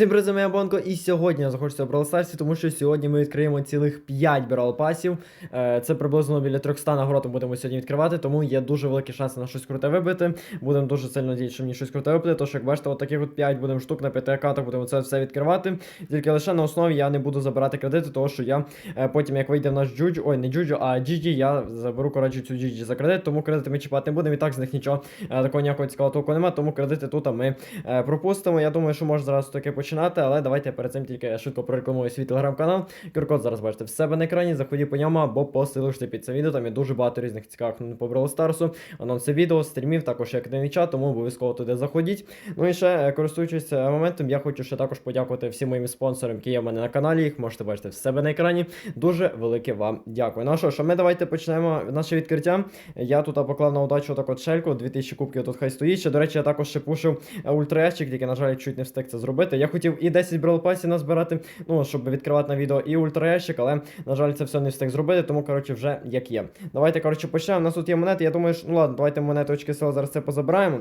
Всім привіт, я Бонко, і сьогодні я захочуся в Brawl тому що сьогодні ми відкриємо цілих 5 Brawl пасів. Е, Це приблизно біля 300 нагород будемо сьогодні відкривати, тому є дуже великі шанси на щось круте вибити. Будемо дуже сильно надіятися, що мені щось круте випаде, тож як бачите, от таких от 5 будемо штук на 5 аккаунтах будемо це все відкривати. Тільки лише на основі я не буду забирати кредити, тому що я е, потім, як вийде в наш джуджу, ой, не джуджу, а джіджі, я заберу коротше цю джіджі за кредит, тому кредити ми чіпати не будемо. І так з них нічого е, такого ніякого цікавого толку немає, тому кредити тут ми пропустимо. Я думаю, що можна зараз таки починати, але давайте перед цим тільки швидко прорекламую свій телеграм-канал. QR-код зараз бачите в себе на екрані. Заходіть по ньому або посилиште під це відео. Там є дуже багато різних цікавих по Brawl Старсу, анонси відео, стрімів, також як активний чат, тому обов'язково туди заходіть. Ну і ще е, користуючись е, моментом, я хочу ще також подякувати всім моїм спонсорам, які є в мене на каналі. Їх можете бачити в себе на екрані. Дуже велике вам дякую. Ну що ж, ми давайте почнемо наше відкриття. Я тут поклав на удачу так от шельку, 2000 кубків тут хай стоїть. Ще, до речі, я також ще пушив ультраещик, тільки, на жаль, чуть не встиг це зробити. Я хотів і 10 бралопасів назбирати, ну, щоб відкривати на відео і ультраящик, але, на жаль, це все не встиг зробити, тому, коротше, вже як є. Давайте, коротше, почнемо. У нас тут є монети. Я думаю, що, ну ладно, давайте монети очки сили зараз це позабираємо.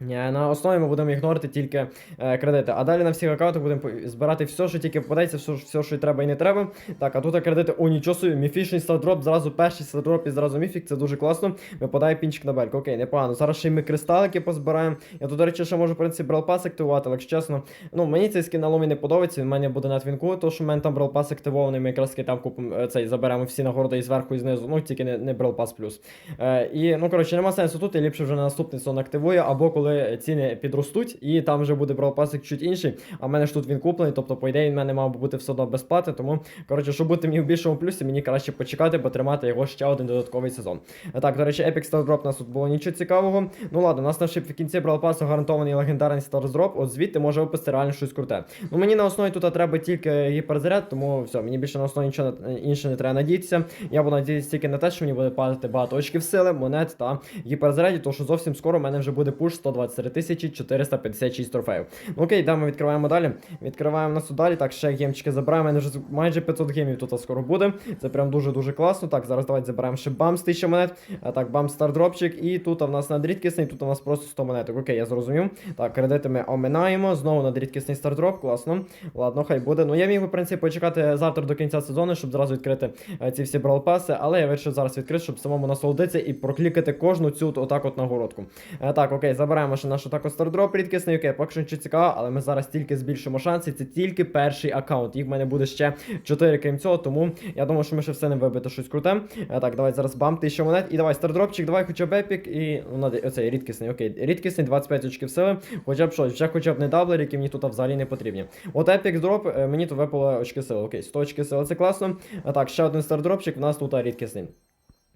Е, На основі ми будемо ігнорити тільки е, кредити. А далі на всіх аккаунтах будемо збирати все, що тільки попадається, все, все, що й треба і не треба. Так, а тут кредити, о, нічого собі, міфічний стардроп, зразу перший стардроп і зразу міфік, це дуже класно. Випадає пінчик на бельку. Окей, непогано. Зараз ще й ми кристалики позбираємо. Я тут, до речі, ще можу, в принципі, бралпас активувати, але якщо чесно, ну мені цей скін на ломі не подобається, він мене буде на твінку, тому що в мене там бралпас активований, ми якраз там купимо е, цей, заберемо всі нагороди і зверху, і знизу, ну тільки не, не бралпас плюс. Е, і, ну, коротше, нема сенсу тут, і ліпше вже на наступний сон активую, або коли ціни підростуть, і там вже буде бралпасик чуть інший. А в мене ж тут він куплений, тобто, по ідеї, в мене мав би бути все одно безплатний. Тому, коротше, щоб бути мені в більшому плюсі, мені краще почекати, потримати його ще один додатковий сезон. Так, до речі, Epic Star Drop у нас тут було нічого цікавого. Ну ладно, у нас на в кінці бралпасу гарантований легендарний Star Drop, от звідти може випасти реально щось круте. Ну мені на основі тут треба тільки гіперзаряд, тому все, мені більше на основі нічого інше не треба надіятися. Я буду надіятися тільки на те, що мені буде падати багато очків сили, монет та гіперзарядів, тому що зовсім скоро у мене вже буде пуш 123 тисячі 456 трофеїв. Ну окей, да, ми відкриваємо далі. Відкриваємо нас далі. Так, ще гемчики забираємо. Мене вже майже 500 гемів тут скоро буде. Це прям дуже-дуже класно. Так, зараз давайте забираємо ще бамс 1000 монет. А так, бамс стардропчик. І тут у нас надрідкісний, тут у нас просто 100 монеток. Окей, я зрозумів. Так, кредити ми оминаємо. Знову надрідкісний стардроп, класно. Ладно, хай буде. Ну я міг би, в принципі, почекати завтра до кінця сезону, щоб зразу відкрити е, ці всі бралпаси, але я вирішив зараз відкрити, щоб самому насолодитися і проклікати кожну цю от- отак от нагородку. Е, так, окей, забираємо ще наш отак стардроп рідкісний. Окей, поки що нічого цікавого, але ми зараз тільки збільшимо шанси. Це тільки перший аккаунт. Їх в мене буде ще 4 крім цього, тому я думаю, що ми ще все не вибити щось круте. Е, так, давай зараз бам, тисяча монет. І давай стардропчик, давай хоча б епік і ну, оцей рідкісний. Окей, рідкісний 25 очків сили. Хоча б щось, вже хоча б не даблер, які мені тут взагалі не потрібні. От епік дроп, е, мені тут випало очки сили. Окей, 100 очки сили, це класно. А так, ще один стардропчик, у нас тут рідкісний.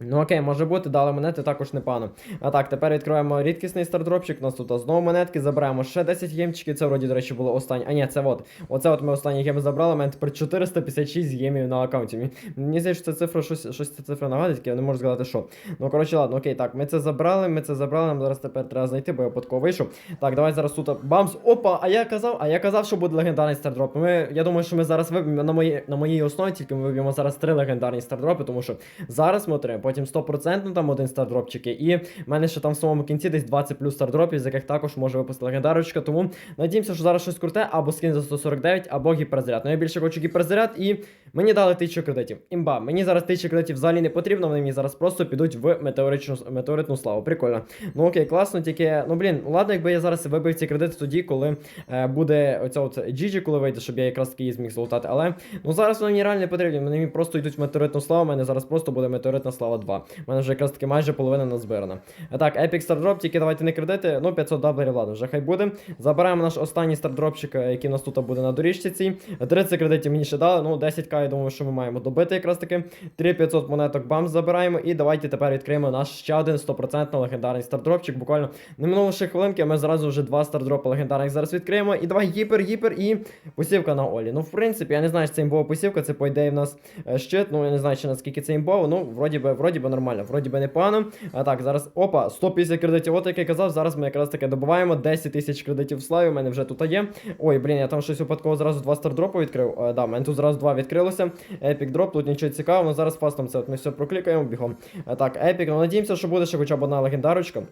Ну окей, може бути, дали монети також непогано. А так, тепер відкриваємо рідкісний стардропчик. У нас тут знову монетки, забираємо ще 10 гемчиків. Це вроді, до речі, було останнє. А ні, це от. Оце от ми останні геми забрали. У мене тепер 456 гемів на аккаунті. Мені- здається, що це цифра, щось, щось ця цифра нагадує, тільки я не можу згадати, що. Ну, коротше, ладно, окей, так, ми це забрали, ми це забрали, нам зараз тепер треба знайти, бо я випадково вийшов. Так, давай зараз тут бамс. Опа, а я казав, а я казав, що буде легендарний стардроп. Ми, я думаю, що ми зараз виб'ємо на моїй, на моїй основі, тільки ми виб'ємо зараз три легендарні стардропи, тому що зараз ми отримаємо потім 100% там один стардропчик є. І в мене ще там в самому кінці десь 20 плюс стардропів, з яких також може випустити легендарочка. Тому надіємося, що зараз щось круте, або скін за 149, або гіперзаряд. Ну я більше хочу гіперзаряд, і мені дали 1000 кредитів. Імба, мені зараз 1000 кредитів взагалі не потрібно, вони мені зараз просто підуть в метеоричну метеоритну славу. Прикольно. Ну окей, класно, тільки, ну блін, ладно, якби я зараз вибив ці кредити тоді, коли е, буде оця от GG, коли вийде, щоб я якраз таки її зміг золотати. Але ну зараз вони мені реально не потрібні. Вони мені просто йдуть в метеоритну славу. У мене зараз просто буде метеоритна слава 2. У мене вже якраз таки майже половина назбирана. Так, Epic Stardrop, тільки давайте не кредити. Ну, 500 даблерів, ладно, вже хай буде. Забираємо наш останній стардропчик, е, який у нас тут буде на доріжці цій. 30 кредитів мені ще дали. Ну, 10к, я думаю, що ми маємо добити якраз таки. 3500 монеток бам забираємо. І давайте тепер відкриємо наш ще один 100% легендарний стардропчик. Буквально не минуло ще хвилинки, ми зразу вже два стардропи легендарних зараз відкриємо. І давай гіпер, гіпер і посівка на Олі. Ну, в принципі, я не знаю, чи це імбова посівка, це по ідеї в нас е, щит. Ну, я не знаю, чи наскільки це імбово. Ну, вроді би, вроді би нормально, вроді би непогано. А так, зараз опа, 150 кредитів. От як я казав, зараз ми якраз таки добуваємо 10 тисяч кредитів в. У мене вже тут є. Ой, блін, я там щось випадково зразу два стардропу відкрив. А, да, у мене тут зразу два відкрилося. Епік дроп, тут нічого цікавого. Зараз фастом це от ми все проклікаємо бігом. А так, епік, ну надіємося, що буде ще хоча б одна легендарочка.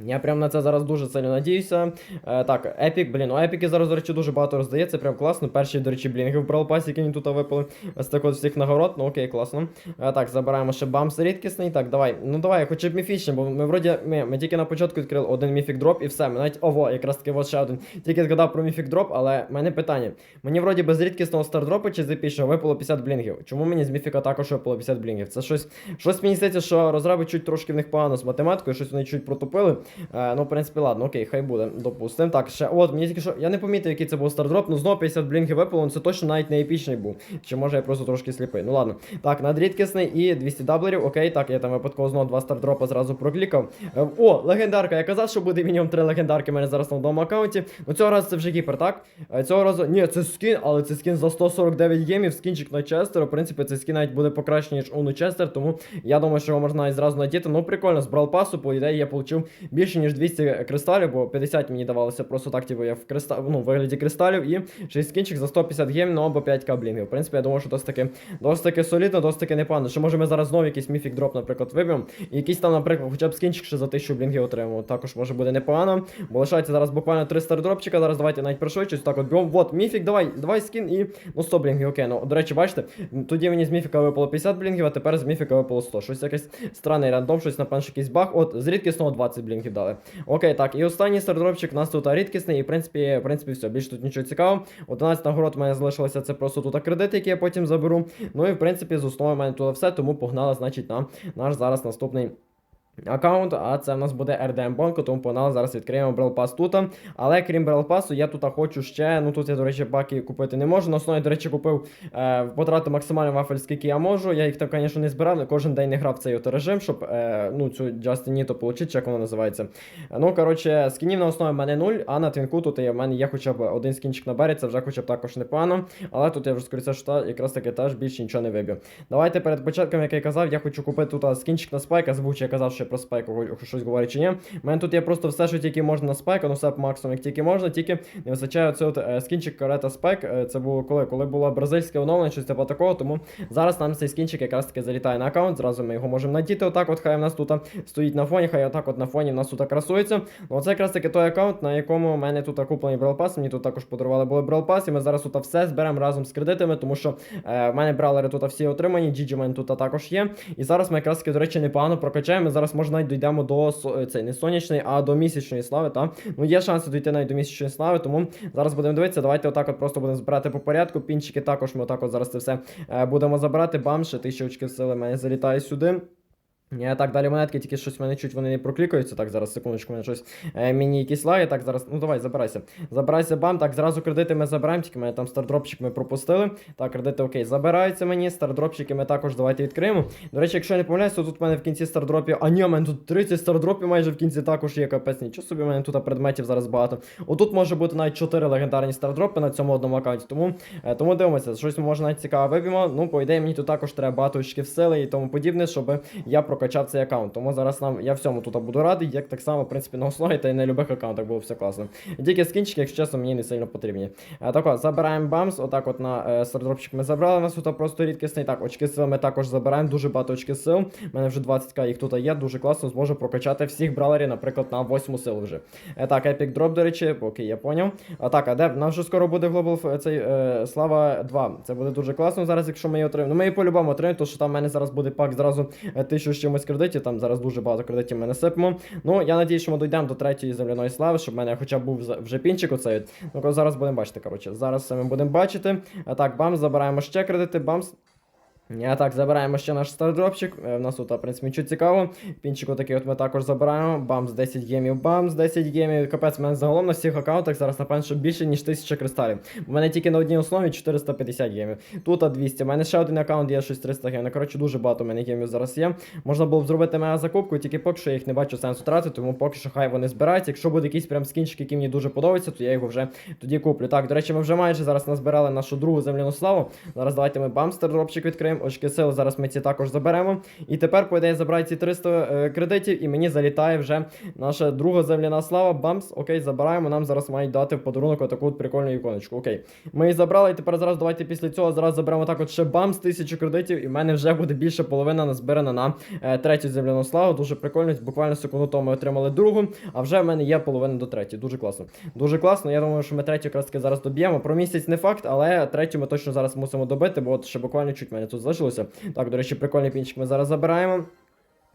Я прям на це зараз дуже сильно надіюся. Е, так, Епік, блін, ну епіки зараз, до речі, дуже багато роздає, це прям класно. Перші, до речі, блінги в Brawl Pass, які мені тут випали. Ось так от всіх нагород, ну окей, класно. Е, так, забираємо ще бамс рідкісний. Так, давай. Ну давай, хоча б міфічний, бо ми вроді ми, ми тільки на початку відкрили один міфік дроп і все. Ми навіть ого, якраз таки от ще один. Тільки згадав про міфік дроп, але в мене питання. Мені вроді без рідкісного стардропу чи з епічного випало 50 блінгів. Чому мені з міфіка також випало 50 блінгів? Це щось. Щось мені здається, що розраби чуть трошки в них погано з математикою, щось вони чуть протупили. Е, ну, в принципі, ладно, окей, хай буде, допустим. Так, ще, от, мені тільки що. Я не помітив, який це був стардроп, ну знову 50 блінгів випало, це точно навіть не епічний був. Чи може я просто трошки сліпий. Ну ладно. Так, надрідкісний і 200 даблерів. Окей, так, я там випадково знову два стардропа зразу проклікав. Е, о, легендарка. Я казав, що буде мінімум три легендарки в мене зараз на одному аккаунті. Ну цього разу це вже гіпер, так? Е, Цього разу. Ні, це скін, але це скін за 149 гемів, скінчик на Честера. В принципі, цей скін навіть буде покраще, ніж Уну Честер, тому я думаю, що його можна зразу надіти. Ну, прикольно, з бралпасу, по ідеї, я отримав більше, ніж 200 кристалів, бо 50 мені давалося просто так, типу, я в криста... ну, вигляді кристалів і 6 скінчик за 150 гемів, ну або 5 каблінгів. В принципі, я думаю, що досить таки, досить таки солідно, досить таки непогано. Що може ми зараз знову якийсь міфік дроп, наприклад, виб'ємо. І якийсь там, наприклад, хоча б скінчик ще за 1000 блінгів отримаємо. Також може буде непогано. Бо лишається зараз буквально 3 стардропчика. Зараз давайте навіть пришвидшусь. Так, от бьом. Вот, міфік, давай, давай скін і ну 100 блінгів. Окей, ну до речі, бачите, тоді мені з міфіка випало 50 блінгів, а тепер з міфіка випало 100. Щось якесь странний рандом, щось напевно, якийсь баг. От, з рідкісного 20 блінгів дали. Окей, так, і останній стардропчик у нас тут рідкісний, і в принципі, в принципі, все. Більше тут нічого цікавого. 11 нагород у мене залишилося це просто тут кредит, який я потім заберу. Ну і в принципі, з основи в мене тут все, тому погнали, значить, на наш зараз наступний. Аккаунт, а це в нас буде RDM Bonko, тому погнали, зараз відкриємо Brawl Pass тут. Але крім Brawl Pass, я тут хочу ще. Ну тут я, до речі, баки купити не можу. На основі, до речі, купив е, потратив максимально вафель, скільки я можу. Я їх там, звісно, не збирав, кожен день не грав цей от режим, щоб е, ну, цю Justin Nito отримати, чи як воно називається. Ну, коротше, скінів на основі в мене 0, а на твінку тут є, в мене є хоча б один скінчик на бері, це вже хоча б також непогано. Але тут я вже скоріше, що та, якраз таки теж більше нічого не виб'ю. Давайте перед початком, як я казав, я хочу купити тут скінчик на спайка. Забув, я казав ще про спайку, щось говорить чи ні. У мене тут є просто все, що тільки можна на спайка, ну все по максимуму, як тільки можна, тільки не вистачає оцей е, скінчик карета спайк. Е, це було коли? Коли було бразильське оновлення, щось типу такого. Тому зараз нам цей скінчик якраз таки залітає на аккаунт. Зразу ми його можемо надіти. Отак, от хай в нас тут стоїть на фоні, хай отак от на фоні в нас тут красується. Ну, це якраз таки той аккаунт, на якому в мене тут куплений Pass. Мені тут також подарували були Pass, і ми зараз тут все зберемо разом з кредитами, тому що е, в мене бралери тут всі отримані, GG мене тут також є. І зараз ми якраз таки, до речі, непогано прокачаємо. Ми зараз може навіть дійдемо до со- цей не сонячної, а до місячної слави. Та? Ну є шанси дійти навіть до місячної слави, тому зараз будемо дивитися. Давайте отак от просто будемо збирати по порядку. Пінчики також ми отак от зараз це все е, будемо забирати. Бамше, тисяча очків сили мене залітає сюди. Я так, далі монетки, тільки щось мене чуть вони не проклікаються. Так, зараз секундочку, мене щось е, мені якісь лаги. Так, зараз. Ну давай, забирайся. Забирайся, бам. Так, зразу кредити ми забираємо, тільки мене там стардропчик ми пропустили. Так, кредити окей, забираються мені. Стардропчики ми також давайте відкриємо. До речі, якщо я не помиляюсь, то тут в мене в кінці стардропів. А ні, у мене тут 30 стардропів майже в кінці також є капець. Нічого собі, у мене тут предметів зараз багато. Отут може бути навіть 4 легендарні стардропи на цьому одному аккаунті. Тому, е, тому дивимося, щось може навіть цікаве виб'ємо. Ну, по ідеї, мені тут також треба багато очків сили і тому подібне, щоб я прокачав цей аккаунт. Тому зараз нам я всьому тут буду радий, як так само, в принципі, на основі та й на любих аккаунтах було все класно. Тільки скінчики, якщо чесно, мені не сильно потрібні. Так от, забираємо бамс. Отак от на е, стардропчик ми забрали. Нас тут просто рідкісний. Так, очки сил ми також забираємо. Дуже багато очки сил. У мене вже 20к їх тут є. Дуже класно зможу прокачати всіх бралерів, наприклад, на 8 силу вже. Е, так, епік дроп, до речі, окей, я поняв. А так, а де нам вже скоро буде Global цей е, Слава 2. Це буде дуже класно зараз, якщо ми її отримаємо. Ну, ми її по-любому отримаємо, тому що там в мене зараз буде пак зразу е, тисячу з кредиті. Там зараз дуже багато кредитів ми насипемо. Ну, я надію, що ми дійдемо до третьої земляної слави, щоб в мене хоча б був вже пінчик оцей. Ну, зараз будемо бачити, коротше. Зараз ми будемо бачити. А так, бамс, забираємо ще кредити, бамс. А так, забираємо ще наш стардропчик. Е, В нас тут, в принципі, нічого цікавого. Пінчику такий от ми також забираємо. Бамс 10 гемів, бамс 10 гемів. Капець, в мене загалом на всіх аккаунтах зараз, напевно, що більше, ніж 1000 кристалів. У мене тільки на одній основі 450 гемів. Тут а 200. У мене ще один аккаунт є щось 300 гемів. Ну, коротше, дуже багато у мене гемів зараз є. Можна було б зробити мега закупку, тільки поки що я їх не бачу сенсу тратити, тому поки що хай вони збираються. Якщо буде якийсь прям скінчик, який мені дуже подобається, то я його вже тоді куплю. Так, до речі, ми вже майже зараз назбирали нашу другу земляну славу. Зараз давайте ми бамстер дропчик відкриємо. Очки сили. Зараз ми ці також заберемо. І тепер, по ідеї, забираю ці 300 е, кредитів, і мені залітає вже наша друга земляна слава. Бамс, окей, забираємо. Нам зараз мають дати в подарунок отаку от прикольну іконочку. Окей. Ми її забрали, і тепер зараз давайте після цього зараз заберемо так от ще бамс, тисячу кредитів, і в мене вже буде більше половина назбирана на е, третю земляну славу. Дуже прикольно. Буквально секунду тому ми отримали другу, а вже в мене є половина до третьої. Дуже класно. Дуже класно. Я думаю, що ми третю якраз таки зараз доб'ємо. Про місяць не факт, але третю ми точно зараз мусимо добити, бо от ще буквально чуть мене тут залишилося. Так, до речі, прикольний пінчик ми зараз забираємо.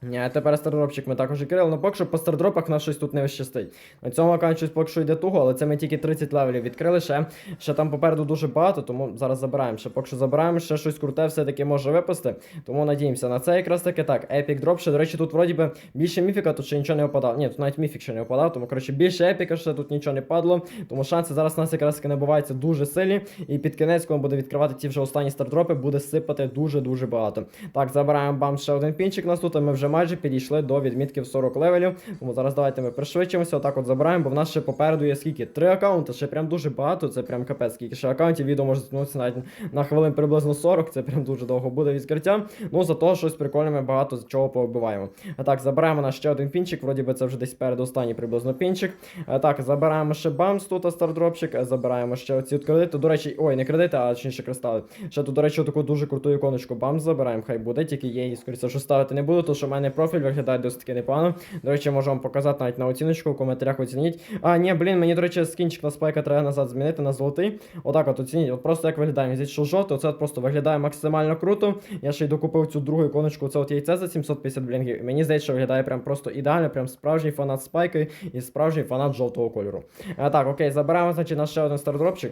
Ні, тепер стардропчик ми також відкрили. Ну поки що по стардропах нас щось тут не щастить. На цьому аккаунті щось поки що йде туго, але це ми тільки 30 левелів відкрили. Ще, ще там попереду дуже багато, тому зараз забираємо. Ще поки що забираємо, ще щось круте все-таки може випасти. Тому надіємося на це якраз таки. Так, Epic Drop. Ще, до речі, тут вроді би більше міфіка, тут ще нічого не випадало. Ні, тут навіть міфік ще не випадав, тому коротше більше епіка, ще тут нічого не падало. Тому шанси зараз у нас якраз таки набуваються дуже сильні. І під кінець, коли буде відкривати ті вже останні стардропи, буде сипати дуже-дуже багато. Так, забираємо бам ще один пінчик нас тут, а ми вже майже підійшли до відмітки в 40 левелів. Тому зараз давайте ми пришвидшимося, отак от забираємо, бо в нас ще попереду є скільки? Три аккаунти, ще прям дуже багато, це прям капець, скільки ще аккаунтів, відео може затягнутися навіть на хвилин приблизно 40, це прям дуже довго буде відкриття. Ну зато щось прикольне ми багато з чого повбиваємо. А так, забираємо наш ще один пінчик, вроді би це вже десь перед останній приблизно пінчик. А так, забираємо ще бамс тут, стардропчик, забираємо ще оці от кредити. До речі, ой, не кредити, а точніше кристали. Ще тут, до речі, таку дуже круту іконочку бамс забираємо, хай буде, тільки є її, скоріше, що ставити не буду, тому що мене профіль виглядає досить непогано. До речі, можу вам показати навіть на оціночку, в коментарях оцініть. А, ні, блін, мені, до речі, скінчик на спайка треба назад змінити на золотий. Отак от оцініть. От просто як виглядає. Мені що жовтий, оце от просто виглядає максимально круто. Я ще й докупив цю другу іконочку, це от яйце за 750 блінгів. Мені здається, що виглядає прям просто ідеально, прям справжній фанат спайки і справжній фанат жовтого кольору. А, так, окей, забираємо, значить, наш ще один стардропчик.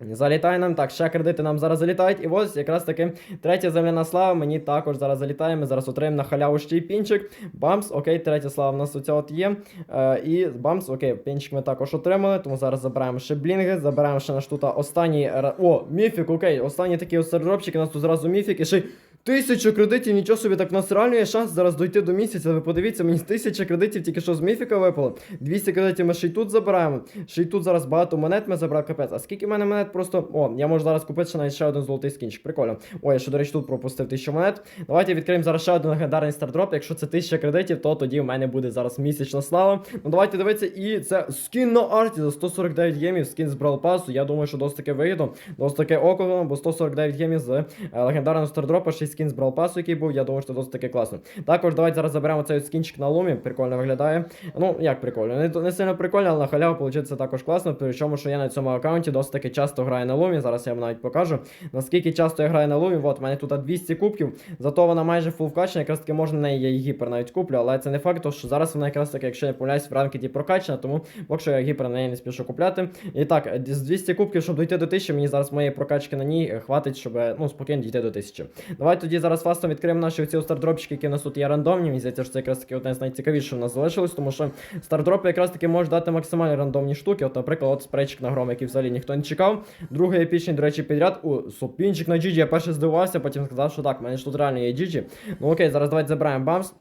Залітає нам так, ще кредити нам зараз залітають. І ось якраз таки третя земляна слава. Мені також зараз залітає. Ми зараз отримаємо на халяву ще й пінчик. Бамс, окей, третя слава в нас оця от є. Е, і бамс, окей, пінчик ми також отримали. Тому зараз забираємо ще блінги, забираємо ще наш тут останній. О, міфік, окей, останній такий ось сердропчик, у нас тут зразу міфік. І ще тисячу кредитів, нічого собі, так в нас реально є шанс зараз дойти до місяця. Ви подивіться, мені тисяча кредитів тільки що з міфіка випало. 200 кредитів ми ще й тут забираємо. Ще й тут зараз багато монет ми забрали капець. А скільки в мене монет просто. О, я можу зараз купити ще навіть ще один золотий скінчик. Прикольно. Ой, я ще, до речі, тут пропустив 1000 монет. Давайте відкриємо зараз ще один легендарний стардроп. Якщо це 1000 кредитів, то тоді в мене буде зараз місячна слава. Ну давайте дивитися. І це скін на арті за 149 гемів, скін з Pass. Я думаю, що досить таки вигідно. Досить таки около, бо 149 гемів з е, легендарного стардропа, ще й скін з Pass, який був. Я думаю, що досить таки класно. Також давайте зараз заберемо цей скінчик на лумі. Прикольно виглядає. Ну, як прикольно. Не, не сильно прикольно, але на халяву виходить також класно. Причому, що я на цьому аккаунті досить таки часто граю на лумі. Зараз я вам навіть покажу. Наскільки часто я граю на лумі. От, у мене тут 200 кубків. Зато вона майже фул вкачана. Якраз таки можна на і гіпер навіть куплю, але це не факт, тому що зараз вона якраз таки, якщо я помиляюсь, в ранкеті прокачана, тому поки що я гіпер на неї не спішу купляти. І так, з 200 кубків, щоб дійти до 1000, мені зараз моєї прокачки на ній хватить, щоб ну, спокійно дійти до 1000. Давайте тоді зараз фастом відкриємо наші оці стардропчики, які у нас тут є рандомні. Мені здається, що це якраз таки одне з найцікавіших, в нас залишилось, тому що стардропи якраз таки можуть дати максимально рандомні штуки. От, наприклад, от спрейчик на гром, який взагалі ніхто не чекав. Другий епічний, до речі, підряд. У супінчик на Джіджі. Я перше здивувався, потім сказав, що так, в мене ж тут реально є Джіджі. Ну окей, зараз давайте забираємо бамс.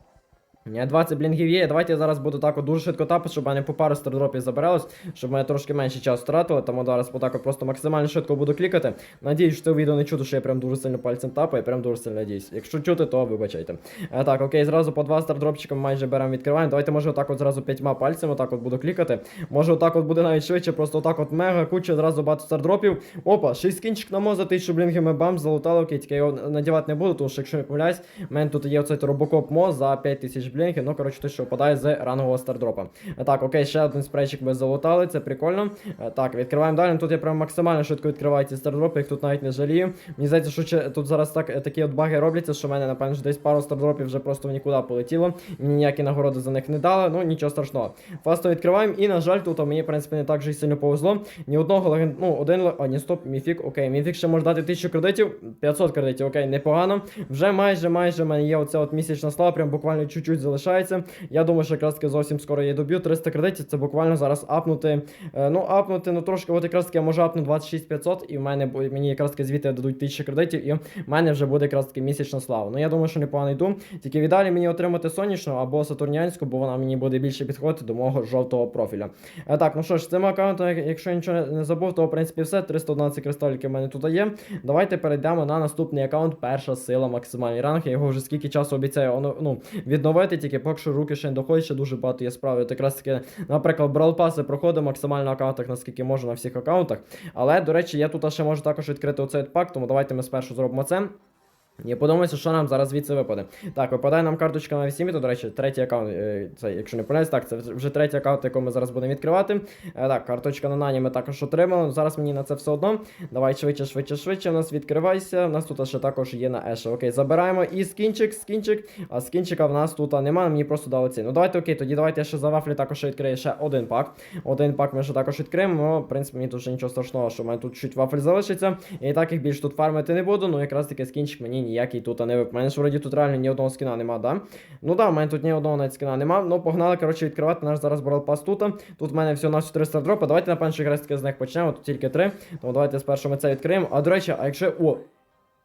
Ні, 20 блінгів є. Давайте я зараз буду так дуже швидко тапати, щоб мене по пару стардропів забиралось, щоб мене трошки менше часу втратило. Тому зараз отак от просто максимально швидко буду клікати. Надіюсь, що це відео не чути, що я прям дуже сильно пальцем тапаю, прям дуже сильно надіюсь. Якщо чути, то вибачайте. А, так, окей, зразу по два стардропчика майже беремо, відкриваємо. Давайте може отак от зразу п'ятьма пальцями отак от буду клікати. Може отак от буде навіть швидше, просто отак от мега куча, зразу багато стардропів. Опа, ще й скінчик на моза, тисячу блінгів ми бам, залутали, окей, тільки я його надівати не буду, тому що якщо не помиляюсь, в мене тут є оцей робокоп моз за 5000 блінгів. Ну, коротше, то що випадає з рангового стардропа. Е, Так, окей, ще один спрейчик ми залутали, це прикольно. Е, Так, відкриваємо далі. Тут я прям максимально швидко відкриваю ці стардропи, їх тут навіть не жалію. Мені здається, що ще тут зараз так, е, такі от баги робляться, що в мене, напевно, десь пару стардропів вже просто в нікуди полетіло. Мені ніякі нагороди за них не дали, ну нічого страшного. Фасто відкриваємо, і, на жаль, тут мені, в принципі, не так же й сильно повезло. Ні одного леген... ну, один А, ні, стоп, міфік, окей, міфік ще може дати 1000 кредитів, 500 кредитів, окей, непогано. Вже майже, майже в мене є оця от місячна слава, прям буквально чуть-чуть залишається. Я думаю, що якраз таки зовсім скоро я доб'ю 300 кредитів. Це буквально зараз апнути. е, ну, апнути, ну трошки, от якраз таки я можу апнути 26500, і в мене мені якраз таки звідти дадуть 1000 кредитів, і в мене вже буде якраз таки місячна слава. Ну я думаю, що непогано йду. Тільки віддалі мені отримати сонячну або сатурнянську, бо вона мені буде більше підходити до мого жовтого профіля. Е, так, ну що ж, з цим аккаунтом, якщо я нічого не- забув, то в принципі все. 311 кристаліків в мене тут є. Давайте перейдемо на наступний аккаунт. Перша сила максимальний ранг. Я його вже скільки часу обіцяю ну, відновити, тільки поки що руки ще не доходять, ще дуже багато є справи. Якраз таки, наприклад, бралпаси проходимо максимально на аккаунтах, наскільки можу на всіх аккаунтах. Але, до речі, я тут ще можу також відкрити оцей пак, тому давайте ми спершу зробимо це. І подумається, що нам зараз звідси випаде. Так, випадає нам карточка на 8, то, до речі, третій аккаунт, е, це, якщо не помиляюсь, так, це вже третій аккаунт, який ми зараз будемо відкривати. Е, так, карточка на нані ми також отримали. Зараз мені на це все одно. Давай швидше, швидше, швидше. У нас відкривайся. У нас тут ще також є на Еша. Окей, забираємо і скінчик, скінчик. А скінчика в нас тут немає, мені просто дали цей. Ну давайте окей, тоді давайте я ще за вафлі також відкрию ще один пак. Один пак ми ще також відкриємо. В принципі, мені тут ще нічого страшного, що в мене тут чуть вафель залишиться. І так їх більш тут фармити не буду. Ну якраз таки скінчик мені ніякий тут не вип. У мене ж вроді тут реально ні одного скіна нема, да? Ну да, в мене тут ні одного навіть скіна нема. Ну погнали, коротше, відкривати наш зараз Pass тут. Тут в мене всього на 400 дропа. Давайте напевно, якраз таки з них почнемо. Тут тільки три. Тому давайте спершу ми це відкриємо. А до речі, а якщо. О!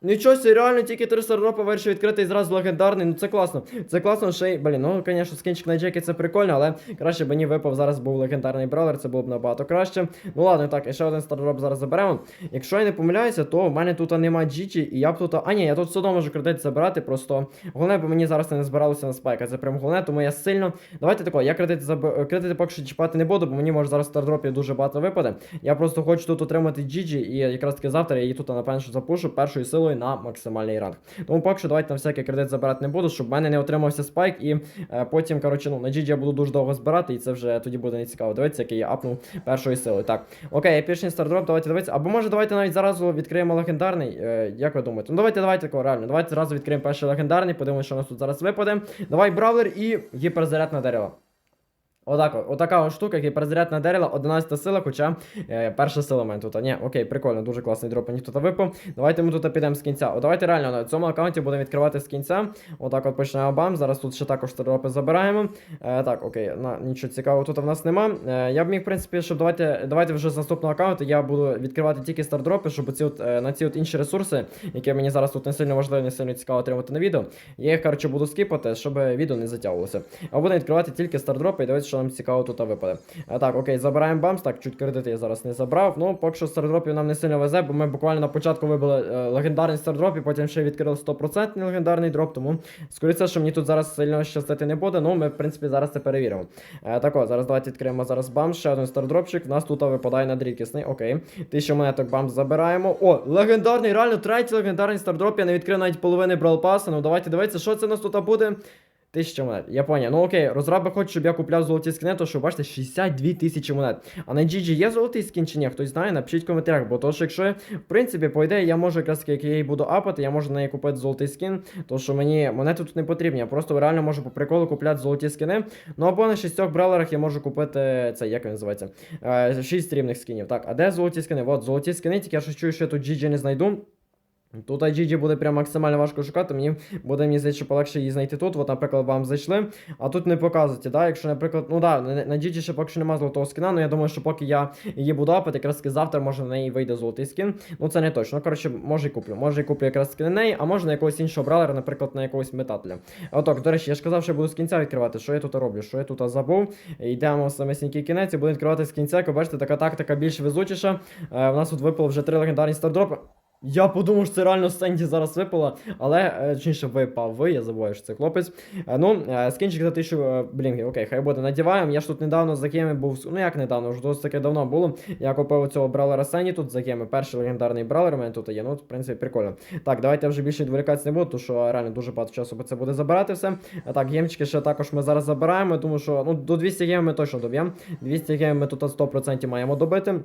Нічого себе, реально тільки 300 дропа вирішив відкрити і зразу легендарний. Ну це класно. Це класно, ще й, блін, ну, звісно, скінчик на Джекі це прикольно, але краще б мені випав зараз був легендарний бrawler, це було б набагато краще. Ну ладно, так, і ще один стардроп зараз заберемо. Якщо я не помиляюся, то в мене тут нема Джічі, і я б тут. А ні, я тут все одно можу кредит забирати, просто головне, бо мені зараз не збиралося на спайка. Це прям головне, тому я сильно. Давайте тако, я кредити заб... кредити поки що чіпати не буду, бо мені може зараз стардропів дуже багато випаде. Я просто хочу тут отримати Джіджі, і якраз таки завтра я її тут напевно запушу першою силою на максимальний ранг. Тому поки що давайте на всякий кредит забирати не буду, щоб в мене не отримався спайк, і е, потім, коротше, ну, на Джіджі я буду дуже довго збирати, і це вже тоді буде не цікаво. Дивіться, який я апнув першою силою. Так, окей, епічний стардроп, давайте дивитися. Або може давайте навіть зразу відкриємо легендарний. Е, як ви думаєте? Ну давайте, давайте такого, реально. Давайте зразу відкриємо перший легендарний, подивимося, що у нас тут зараз випаде. Давай бравлер і гіперзаряд на дерево. Отак, отака от штука, гіперзаряд на дерево, 11 сила, хоча е, перша сила мене тут. Ні, окей, прикольно, дуже класний дроп мені тут випав. Давайте ми тут підемо з кінця. О, давайте реально на цьому аккаунті будемо відкривати з кінця. Отак от почнемо бам. Зараз тут ще також дропи забираємо. Е, так, окей, на, нічого цікавого тут в нас нема. Е, я б міг, в принципі, щоб давайте, давайте вже з наступного аккаунту я буду відкривати тільки стардропи, щоб ці от, е, на ці от інші ресурси, які мені зараз тут не сильно важливо, не сильно цікаво отримати на відео. Я їх, коротше, буду скіпати, щоб відео не затягувалося. А будемо відкривати тільки стардропи і дивитися, що нам цікаво тут випаде. А, так, окей, забираємо бамс. Так, чуть кредити я зараз не забрав. Ну, поки що стардропів нам не сильно везе, бо ми буквально на початку вибили е, легендарний стардроп, і потім ще відкрили 100% легендарний дроп. Тому, скоріше, що мені тут зараз сильно щастити не буде. Ну, ми, в принципі, зараз це перевіримо. Е, так, от, зараз давайте відкриємо зараз бамс. Ще один стардропчик. В нас тут випадає надрідкісний. Окей. Тисячу монеток бамс забираємо. О, легендарний, реально третій легендарний стардроп. Я не відкрив навіть половини бралпаса. Ну, давайте дивитися, що це у нас тут буде. Тисяча монет. Я поняв. Ну окей, розраби хочуть, щоб я купляв золоті скини, то що бачите, 62 тисячі монет. А на GG є золотий скін чи ні? Хтось знає, напишіть в коментарях, бо то що якщо, в принципі, по ідеї, я можу якраз як я її буду апати, я можу на неї купити золотий скін, то що мені монети тут не потрібні. Я просто реально можу по приколу купляти золоті скини. Ну або на шістьох бралерах я можу купити цей, як він називається? Е, шість рівних скінів. Так, а де золоті скини? От, золоті скини, тільки я щось чую, що я тут GG не знайду. Тут IGG буде прям максимально важко шукати, мені буде мені здається, що полегше її знайти тут. От, наприклад, вам зайшли, а тут не показуєте, да? Якщо, наприклад, ну да, на, GG ще поки що немає золотого скіна, але я думаю, що поки я її буду апати, якраз таки завтра може на неї вийде золотий скін. Ну це не точно. Ну, коротше, може і куплю. Може і куплю якраз таки на неї, а може на якогось іншого бралера, наприклад, на якогось метателя. Отак, до речі, я ж казав, що я буду з кінця відкривати. Що я тут роблю? Що я тут забув? Йдемо в самесенький кінець і буду відкривати з кінця. Як бачите, така тактика більш везучіша. Е, в нас тут випало вже три легендарні стардропи. Я подумав, що це реально Сенді зараз випало, але е, точніше випав ви, я забуваю, що це хлопець. Е, ну, е, скінчик за тисячу блінгів, окей, хай буде. Надіваємо. Я ж тут недавно за геми був. Ну як недавно, вже досить таки давно було. Я купив цього бралера Сенді тут за геми. Перший легендарний бралер у мене тут є. Ну, в принципі, прикольно. Так, давайте вже більше відволікатися не буду, тому що реально дуже багато часу це буде забирати все. Так, гемчики ще також ми зараз забираємо, тому що ну, до 200 гемів ми точно доб'ємо. 200 гемів ми тут 100% маємо добити.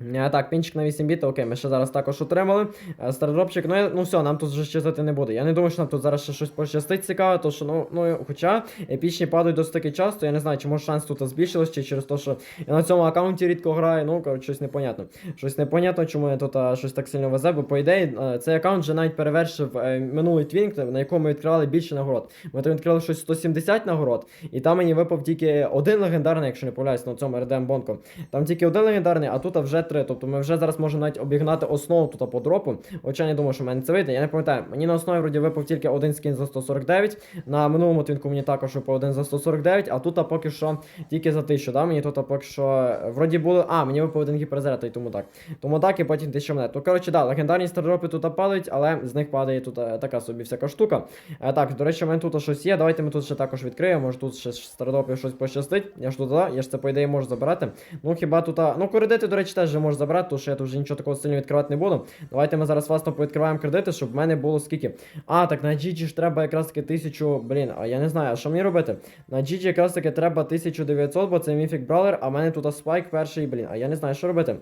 Е, Так, пінчик на 8 біт, окей, ми ще зараз також отримали. Е, Стардропчик, ну, я- ну все, нам тут вже щастити не буде. Я не думаю, що нам тут зараз ще щось пощастить цікаве, то що, ну, ну, хоча епічні падають досить таки часто, я не знаю, чи може шанс тут збільшилось, чи через те, що я на цьому аккаунті рідко граю, ну, коротше, щось непонятно. Щось непонятно, чому я тут а, щось так сильно везе, бо по ідеї е, цей аккаунт вже навіть перевершив минулий твінк, на якому ми відкривали більше нагород. Ми там відкрили щось 170 нагород, і там мені випав тільки один легендарний, якщо не помиляюсь, на цьому RDM Бонко. Там тільки один легендарний, а тут вже три. Тобто ми вже зараз можемо навіть обігнати основу тут по дропу. Хоча я не думаю, що в мене це вийде. Я не пам'ятаю. Мені на основі вроді випав тільки один скін за 149. На минулому твінку мені також випав один за 149, а тут поки що тільки за 1000, да? Мені тут поки що е, вроді було. А, мені випав один гіперзаряд, і тому так. Тому так, і потім 1000 монет. То коротше, да, легендарні стардропи тут падають, але з них падає тут е, така собі всяка штука. Е, так, до речі, у мене тут щось є. Давайте ми тут ще також відкриємо. Може тут ще стардропів щось пощастить. Я ж тут, да, я ж це по ідеї можу забирати. Ну хіба тут. Ну, кредити, до речі, теж вже можу забрати, тому що я тут вже нічого такого сильно відкривати не буду. Давайте ми зараз власно повідкриваємо кредити, щоб в мене було скільки. А, так на GG ж треба якраз таки 1000. Блін, а я не знаю, а що мені робити? На GG якраз таки треба 1900, бо це міфік бралер, а в мене тут спайк перший, блін. А я не знаю, що робити.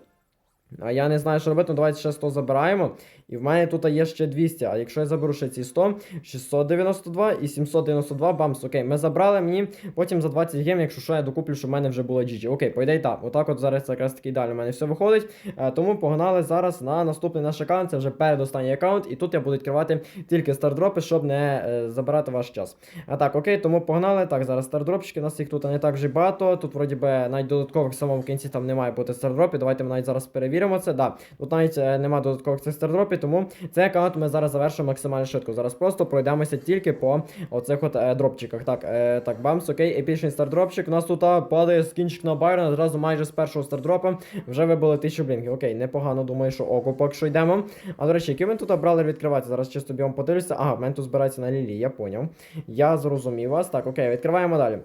А я не знаю, що робити, ну давайте ще 100 забираємо. І в мене тут є ще 200. А якщо я заберу ще ці 100, 692 і 792 бамс. Окей, ми забрали мені. Потім за 20 гем, якщо що, я докуплю, щоб в мене вже було GG. Окей, по ідеї так. Отак от зараз якраз таки ідеально в мене все виходить. Е, тому погнали зараз на наступний наш аккаунт. Це вже передостанній аккаунт. І тут я буду відкривати тільки стардропи, щоб не е, забирати ваш час. А так, окей, тому погнали. Так, зараз стардропчики. У нас їх тут не так вже багато. Тут, вроді би, навіть додаткових в кінці там немає бути стардропів. Давайте ми навіть зараз перевіримо це. Да, тут навіть е, немає додаткових цих стардропів, тому цей аккаунт ми зараз завершимо максимально швидко. Зараз просто пройдемося тільки по оцих от е, дропчиках. Так, е, так, бамс, окей, епічний стардропчик. У нас тут а, падає скінчик на Байрона, одразу майже з першого стардропа вже вибили 1000 блінків. Окей, непогано, думаю, що око поки що йдемо. А до речі, який ми тут брали відкривати? Зараз чисто бігом подивлюся. Ага, в мене тут збирається на лілі, я поняв. Я зрозумів вас. Так, окей, відкриваємо далі.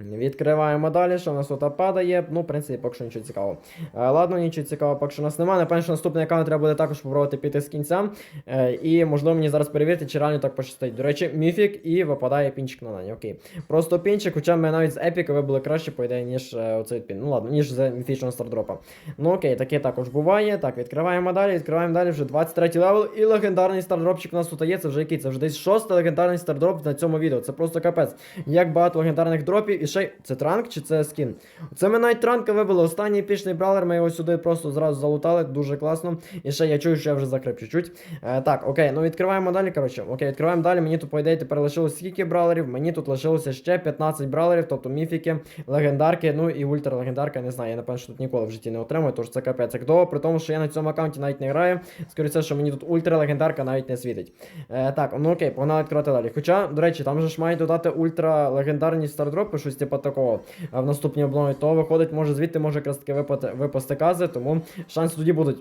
Відкриваємо далі, що в нас тут падає. Ну, в принципі, поки що нічого цікавого. Е, ладно, нічого цікавого, поки що у нас немає. Напевно, що наступний аккаунт треба буде також попробувати піти з кінця. Е, і можливо мені зараз перевірити, чи реально так пощастить. До речі, міфік і випадає пінчик на нані. Окей. Просто пінчик, хоча ми навіть з епіка вибули краще, по ідеї, ніж е, оцей пін. Ну ладно, ніж з міфічного стардропа. Ну окей, таке також буває. Так, відкриваємо далі, відкриваємо далі вже 23 левел. І легендарний стардропчик у нас тут є. Це вже який? Це вже десь шостий легендарний стардроп на цьому відео. Це просто капець. Як багато легендарних дропів. Ще це транк чи це скін? Це ми навіть транка вибили. Останній епічний бравлер, ми його сюди просто зразу залутали. Дуже класно. І ще я чую, що я вже закрив чуть-чуть. Е, так, окей, ну відкриваємо далі. Коротше, окей, відкриваємо далі. Мені тут, по ідеї, тепер лишилось скільки бравлерів. Мені тут лишилося ще 15 бравлерів, тобто міфіки, легендарки, ну і ультралегендарка, не знаю. Я напевно, що тут ніколи в житті не отримую, тож це капець як довго, при тому, що я на цьому аккаунті навіть не граю. Скоріше, що мені тут ультралегендарка навіть не світить. Е, так, ну окей, погнали відкривати далі. Хоча, до речі, там же ж мають додати ультралегендарні стардропи, щось типу такого а в наступній обломі, то виходить, може звідти може якраз таки випасти кази, тому шанси тоді будуть.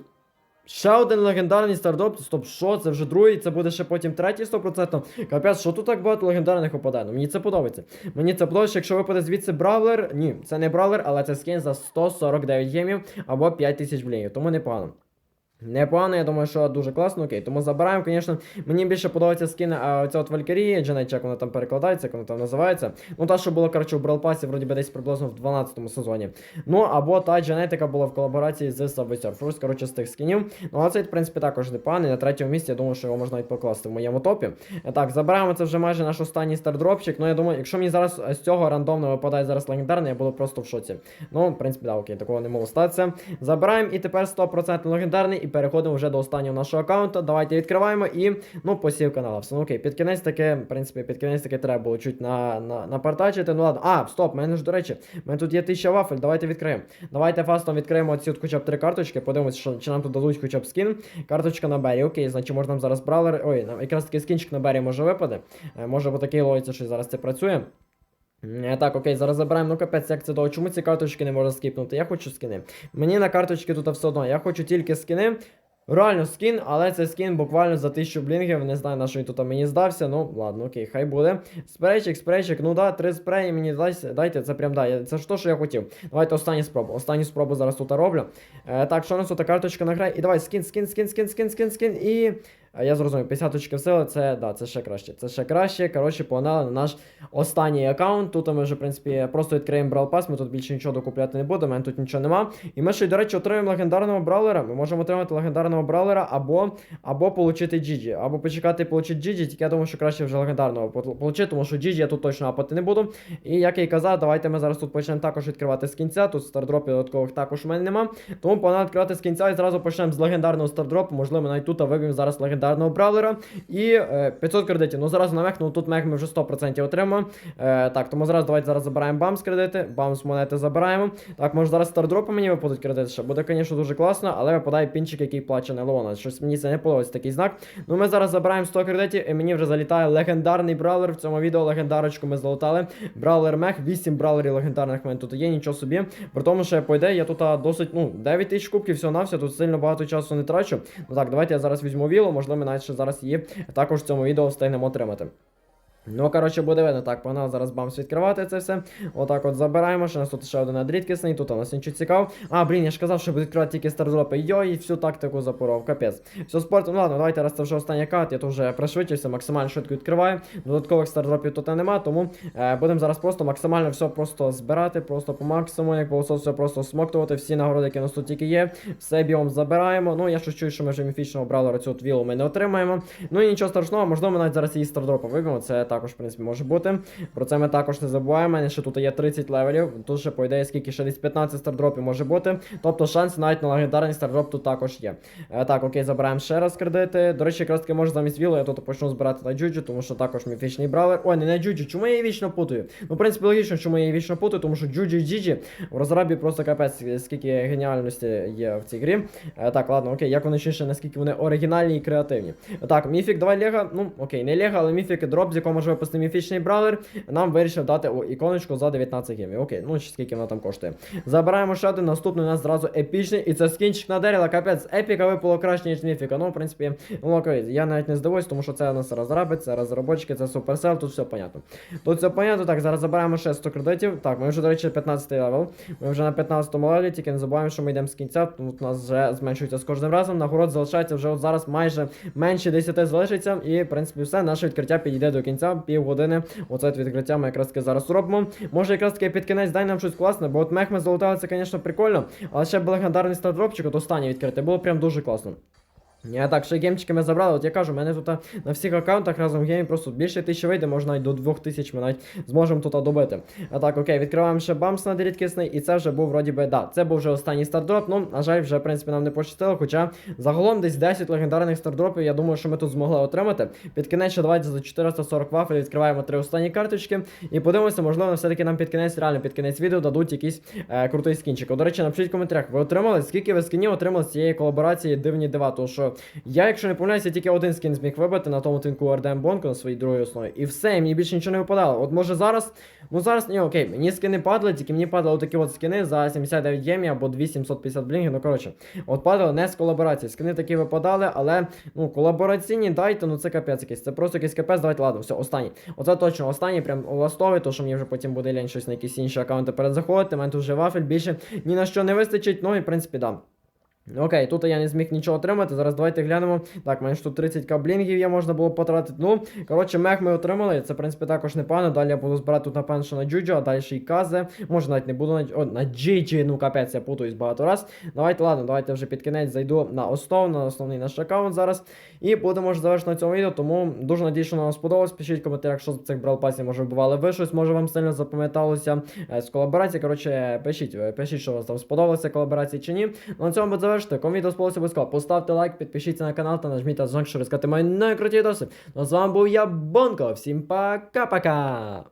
Ще один легендарний стардроп. Стоп, що? Це вже другий, це буде ще потім третій 100%. Капець, що тут так багато легендарних випадає? Ну мені це подобається. Мені це подобається, якщо випаде звідси бравлер. Ні, це не бравлер, але це скін за 149 гемів або 5000 блінів, тому непогано. Непогано, я думаю, що дуже класно, окей. Тому забираємо, звісно. Мені більше подобається скін оця от Валькірії, Дженейч, як вона там перекладається, як вона там називається. Ну, та, що було, коротше, у Брелпасі, вроді би десь приблизно в 12 сезоні. Ну, або та Дженетика була в колаборації з Subway Surfers, коротше, з тих скінів. Ну, а цей, в принципі, також непоганий. На третьому місці, я думаю, що його можна навіть покласти в моєму топі. Е, Так, забираємо це вже майже наш останній стардропчик. Ну, я думаю, якщо мені зараз з цього рандомно випадає зараз легендарний, я буду просто в шоці. Ну, в принципі, да, окей, такого не могло статися. Забираємо і тепер 100% легендарний, і переходимо вже до останнього нашого аккаунту. Давайте відкриваємо і ну, посів канала. Все, ну окей, під кінець таке, в принципі, під кінець таке треба було чуть на, на, напартачити. Ну ладно. А, стоп, мене ж, до речі, в мене тут є 1000 вафель. Давайте відкриємо. Давайте фастом відкриємо ці от хоча б три карточки. Подивимося, що, чи нам тут дадуть хоча б скін. Карточка на Бері. Окей, значить можна нам зараз бравлер. Ой, нам якраз таки скінчик на Бері може випаде. Е, Може по такій логіці, що зараз це працює. Е, Так, окей, зараз забираємо. Ну капець, як це довго. Чому ці карточки не можна скіпнути? Я хочу скини. Мені на карточки тут все одно. Я хочу тільки скини. Реально скін, але це скін буквально за 1000 блінгів. Не знаю, на що він тут мені здався. Ну, ладно, окей, хай буде. Спрейчик, спрейчик, ну да, три спреї мені дайте, дайте, це прям да. Це ж то, що я хотів. Давайте останню спробу. Останню спробу зараз тут роблю. Е, так, що у нас тут карточка награє? І давай скін, скін, скін, скін, скін, скін, скін. І. Я зрозумів, 50 очків сили, це, да, це ще краще. Це ще краще. Коротше, погнали на наш останній аккаунт. Тут ми вже, в принципі, просто відкриємо Brawl Pass, ми тут більше нічого докупляти не будемо, мене тут нічого нема. І ми ще, й, до речі, отримаємо легендарного бравлера. Ми можемо отримати легендарного бравлера або, або получити Джіджі. Або почекати і получити Джіджі, тільки я думаю, що краще вже легендарного получити, тому що Джіджі я тут точно апати не буду. І як я і казав, давайте ми зараз тут почнемо також відкривати з кінця. Тут стардропів додаткових також у мене нема. Тому погнали відкривати з кінця і зразу почнемо з легендарного стардропу. Можливо, навіть тут виб'ємо зараз легендарного бравлера. І е, 500 кредитів. Ну зараз на мех, ну тут мех ми вже 100% отримаємо. Е, так, тому зараз давайте зараз забираємо бамс кредити. Бамс монети забираємо. Так, може зараз стардропи мені випадуть кредити ще. Буде, звісно, дуже класно, але випадає пінчик, який плаче не Леона. Щось мені це не подобається такий знак. Ну ми зараз забираємо 100 кредитів, і мені вже залітає легендарний бравлер. В цьому відео легендарочку ми залутали. Бравлер мех, 8 бравлерів легендарних мене тут є, нічого собі. При тому, що по ідеї я тут досить, ну, 9 тисяч кубків всього на все, тут сильно багато часу не трачу. Ну так, давайте я зараз візьму віло, можливо, ми ще зараз її також в цьому відео встигнемо отримати. Ну, коротше, буде видно. Так, погнав зараз бамс відкривати це все. Отак от забираємо. Ще у нас тут ще один надрідкісний, тут у нас нічого цікавого. А, блін, я ж казав, що буду відкривати тільки стардропи. Йой, всю тактику запоров, капець. Все, спорт, ну ладно, давайте раз це вже останній кат, я тут вже пришвидшився, максимально швидко відкриваю. Додаткових стардропів тут нема, тому е, будемо зараз просто максимально все просто збирати, просто по максимуму, як полосос все просто смоктувати, всі нагороди, які у нас тут тільки є. Все біом забираємо. Ну, я щось чую, що ми вже міфічного бравлера цю вілу ми не отримаємо. Ну і нічого страшного, можливо, ми навіть зараз її стардропа виб'ємо. Це також, в принципі, може бути. Про це ми також не забуваємо. Мене ще тут є 30 левелів. Тут ще, по ідеї, скільки ще десь 15 стардропів може бути. Тобто шанс навіть на легендарний стардроп тут також є. Е, так, окей, забираємо ще раз кредити. До речі, якраз таки може замість вілу я тут почну збирати на джуджу, тому що також міфічний бравлер. Ой, не на джуджу, чому я її вічно путаю? Ну, в принципі, логічно, чому я її вічно путаю, тому що джуджу і джіджі в розрабі просто капець, скільки геніальності є в цій грі. Е, так, ладно, окей, як вони ще наскільки вони оригінальні і креативні. Так, міфік, давай Лего. Ну, окей, не Лего, але міфік дроп, з якого випустити міфічний бравлер. Нам вирішив дати іконочку за 19 гемів. Окей, ну скільки вона там коштує. Забираємо один, наступний у нас зразу епічний. І це скінчик на Деріла, капець, епіка випало краще, ніж міфіка. Ну, в принципі, ну окей, я навіть не здивуюсь, тому що це у нас розраби, це розробочки, це суперсел, тут все понятно. Тут все понятно, так, зараз забираємо ще 100 кредитів. Так, ми вже, до речі, 15 левел. Ми вже на 15 левелі, тільки не забуваємо, що ми йдемо з кінця, тому у нас вже зменшується з кожним разом. Нагород залишається вже от зараз майже менше 10 залишиться. І, в принципі, все, наше відкриття підійде до кінця, півгодини. Оце відкриття ми якраз таки зараз робимо. Може, якраз таки під кінець дай нам щось класне, бо от мех ми це, звісно, прикольно. Але ще б легендарний стардропчик, от останній відкритий, було прям дуже класно. Я так, ще геймчики ми забрали, от я кажу, мене тут на всіх аккаунтах разом в просто більше тисячі вийде, можна навіть до 2000 ми навіть зможемо тут добити. А так, окей, відкриваємо ще бамс на рідкісний, і це вже був вроді би, да, це був вже останній стардроп, ну, на жаль, вже, в принципі, нам не пощастило, хоча загалом десь 10 легендарних стардропів, я думаю, що ми тут змогли отримати. Під кінець ще давайте за 440 вафель відкриваємо три останні карточки, і подивимося, можливо, все-таки нам під кінець, реально під кінець відео дадуть якийсь е, крутий скінчик. До речі, напишіть в коментарях, ви отримали, скільки ви скінів отримали з цієї колаборації дивні дива, тому що я, якщо не помиляюся, тільки один скін зміг вибити на тому твінку Ардем Бонко на своїй другій основі. І все, мені більше нічого не випадало. От може зараз, ну зараз, ні, окей, мені скини падали, тільки мені падали такі от скини за 79 гемів або 2750 блінгів, ну коротше. От падали не з колаборації. Скини такі випадали, але ну колабораційні дайте, ну це капець якийсь. Це просто якийсь капець, давайте, ладно, все, останній. Оце точно останній, прям ластовий, то що мені вже потім буде лень щось на якісь інші аккаунти перезаходити. Мене тут вже вафель більше ні на що не вистачить, ну і в принципі, да. Окей, тут я не зміг нічого отримати. Зараз давайте глянемо. Так, мене ж тут 30 каблінгів є, можна було потратити. Ну, коротше, мех ми отримали. Це, в принципі, також непогано. Далі я буду збирати тут, напевно, що на Джуджо, а далі і Казе. Може, навіть не буду на О, на Джиджі, ну капець, я путаюсь багато раз. Давайте, ладно, давайте вже під кінець зайду на основ, на основний наш аккаунт зараз. І будемо вже завершити на цьому відео. Тому дуже надію, що вам сподобалось. Пишіть в коментарях, що з цих бралпасів може вбивали ви щось, може вам сильно запам'яталося е, з колаборації. Коротше, пишіть, е, пишіть, що вас там сподобалося колаборації чи ні. Ну, на цьому буде завершити. Кому відео сподобалося, обов'язково поставте лайк, підпишіться на канал та нажміть на дзвонок, щоб розказати мої найкруті відоси. Ну, з вами був я, Бонко. Всім пока-пока!